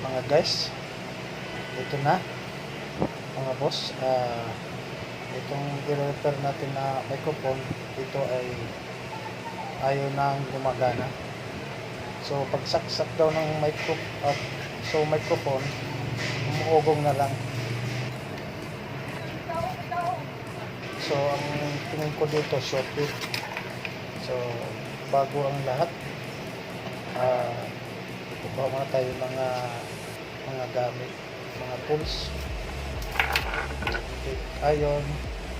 Mga guys, ito na. Mga boss, ah itong i-repair natin na microphone, ito ay ayaw nang gumagana. So, pag saksak daw ng micro, ah, so microphone, umuugong na lang. So, ang tingin ko dito, Shopee. So, bago ang lahat, ah, kukuha muna tayo mga mga gamit, mga tools. Take iron,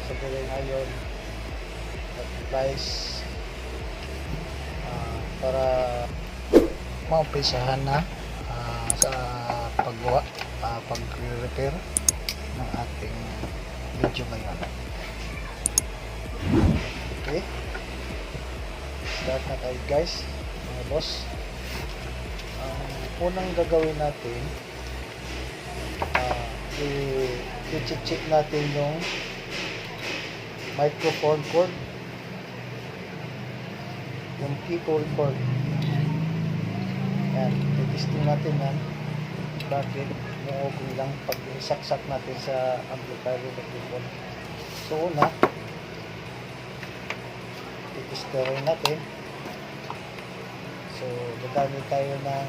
sabihin iron, supplies, ah, para maumpisahan na ah, sa paggawa, ah, pag-repair ng ating video ngayon. Okay. Start na tayo guys, mga boss. Ang unang gagawin natin, i- i-check natin yung microphone cord, yung keyboard cord. Yan, i-testing natin yan. Bakit? Muugong lang pag isaksak natin sa amplifier ng microphone. So una, titisterin natin. So, gagamit tayo ng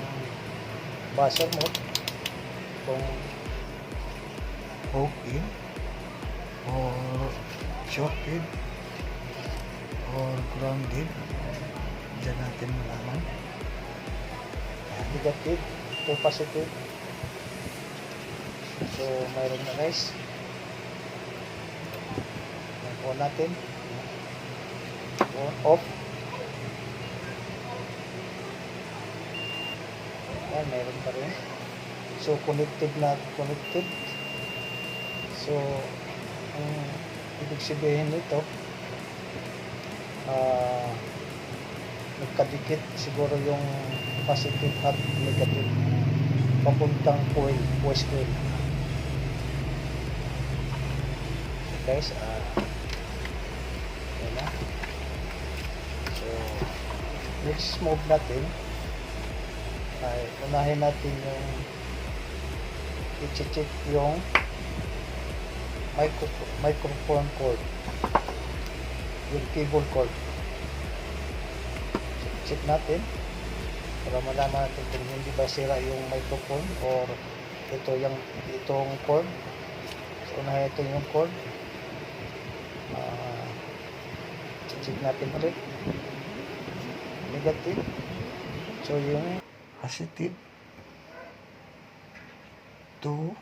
buzzer mode kung hook in? Or shorted or grounded dyan natin malaman. Negative. To positive. So mayroon na guys. On natin. On off Ayan, meron pa rin. So, connected na connected. So, ang ibig sabihin nito, ah, nagkadikit siguro yung positive at negative papuntang coil, voice coil. So, guys, ah, yan na. So, next move natin, ay unahin natin yung i-check yung micro, microphone cord. Yung cable cord. Check natin para malaman natin kung hindi ba sira yung microphone or ito yung itong cord. So unahin ito yung cord. Ah, check natin ulit. Negative. So yung positive to